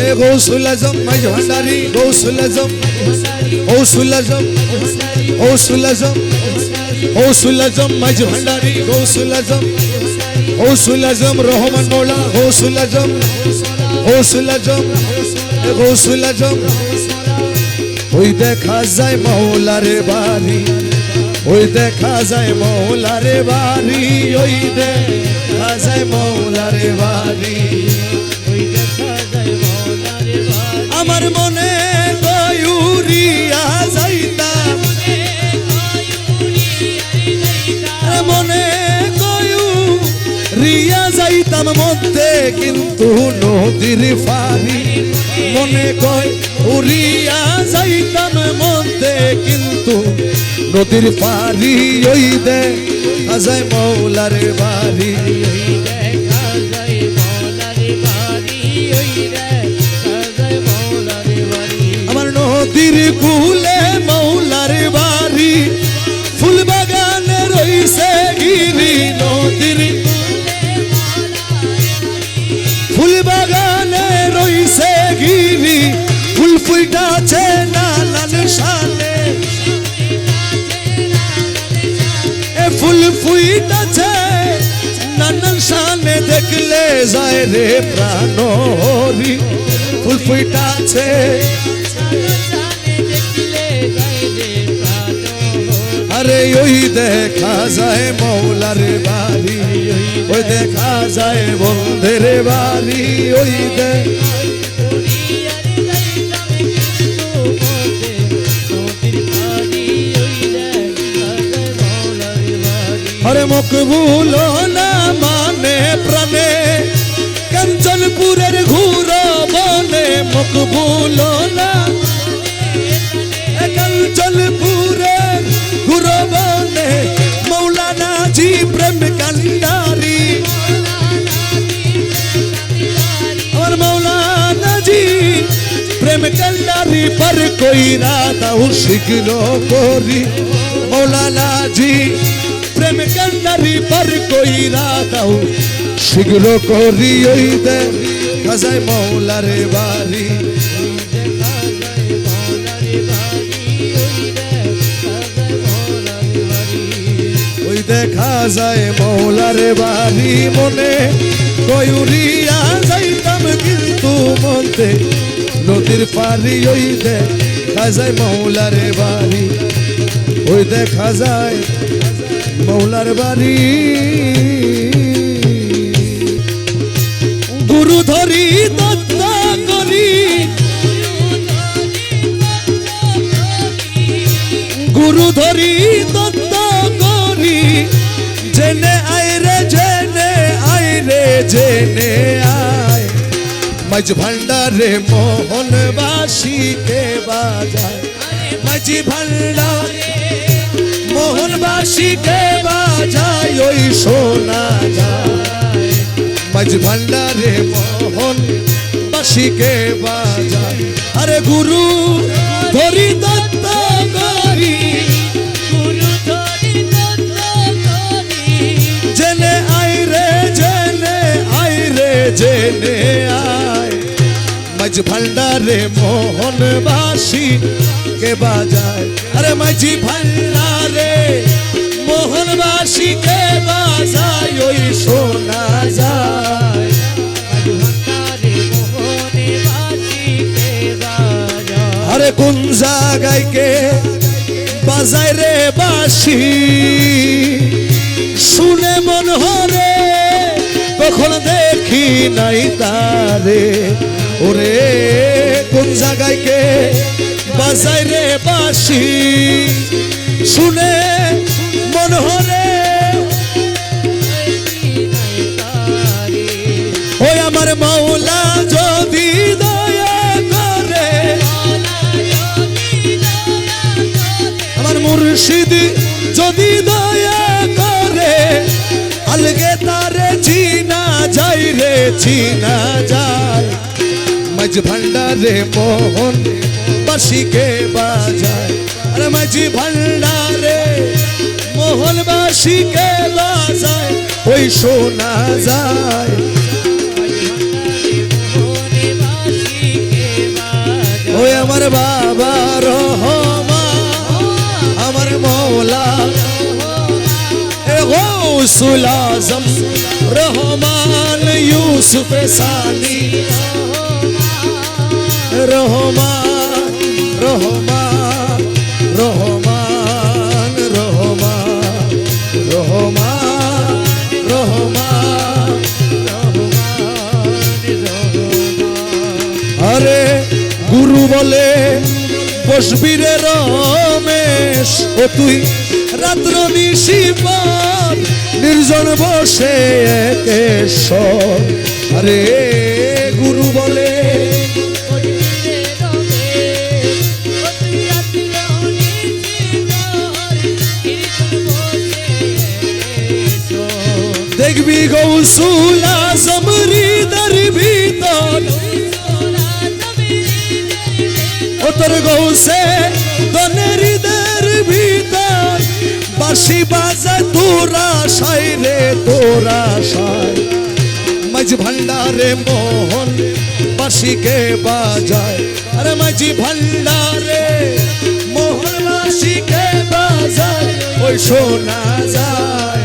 এ গৌসুল আজম মাঝ ভান্ডারি গৌসুল আজম গৌসুল আজম গৌসুল আজম গৌসুল আজম মাঝ ভান্ডারি গৌসুল আজম গৌসুল আজম রহমান মৌলা গৌসুল আজম গৌসুল আজম এ গৌসুল আজম ওই দেখা যায় মৌলারে বাড়ি, ওই দেখা যায় মৌলারে বাড়ি, ওই দেখা যায় মনে গয়ু রিয়া যাইতাম মধ্যে কিন্তু নদীর ফারি মনে কয় উড়িয়া যাইতাম মধ্যে কিন্তু নদীর পারি ওই দে আজাই মৌলার বাড়ি। আমার নদীর কুলে ফুইটাছে নানান শানে দেখলে যায় রে প্রাণ হরি ফুল ফুইটাছে আরে, ওই দেখা যায় মৌলার বাড়ি। ওই দেখা যায় বন্ধের বাড়ি। ওই দেখ আরে মকবুল না মানে প্রাণে কাঞ্চনপুরের ঘুর বনে মকবুল না কাঞ্চনপুরের ঘুর বনে মৌলানা জি প্রেম কান্ডারি और मौलाना जी प्रेम कल्लारी पर कोई राधा शिकलो कोरी मौलाना जी প্রেম কান্ডারি পর কইরা দাও। শীঘ্র করি ওই দে খাজায় বাড়ি। দেখা যায় মৌলারে বাড়ি মনে, কয়ুরিয়া যাইতাম কিন্তু মনতে। নদীর পারি ওই দেখা যায় মৌলারে বাড়ি। ওই দেখা যায় মৌলার বাড়ি। গুরু ধরি করি। গুরু ধরি করি। জেনে আয় রে, জেনে আয় রে, জেনে আয়। মাঝ ভান্ডারে মোহনবাসী কে বাজায়। মাঝ ভান্ডারে মোহনবাসী কে বাজায় ওই সোনা যায়। মাঝ ভান্ডারে মোহন বাসীকে বাজায়। আরে গুরু ধরি দত্ত করি জেনে আই রে জেনে আই রে জেনে আয়। মাঝ ভান্ডারে মোহন বাসী কে বাজায়। আরে মাঝি ভান্ডারে মোহন বাসী কে বাজায়, ওই শোনা যায়। আরে কোন জায়গায় কে বাজায় রে বাসি? শুনে মন হরে কখন দেখি নাই তারে। ওরে কোন জায়গায় কে বাজায় রে বাসি? মুর্শিদ যদি দয়া করে, আলগে তারে চিনা যাই রে, চিনা যায়। মাঝ ভান্ডারে মোহন বাসিকে বাজায়। আরে মাঝি ভান্ডারে মোহন বাসিকে বাজায়, ওই শোনা যায়। গৌসুল আজম রহমান ইউসুফ সানি রহমান রহমান রহমান রহমান রহমান রহমান আরে গুরু বলে বসবি রমেশ ও তুই রাত্র নিশিপার নির্জন বসে একেশ্বর আরে গুরু বলে দেখবি গৌসুল আজম বাসি বাজায় তোরা সাই রে তোরা সাই মাঝ ভান্ডারে মোহন বাসিকে বাজায় আরে মাঝি ভান্ডারে মোহন বাসিকে বাজায় ওই শোনা যায়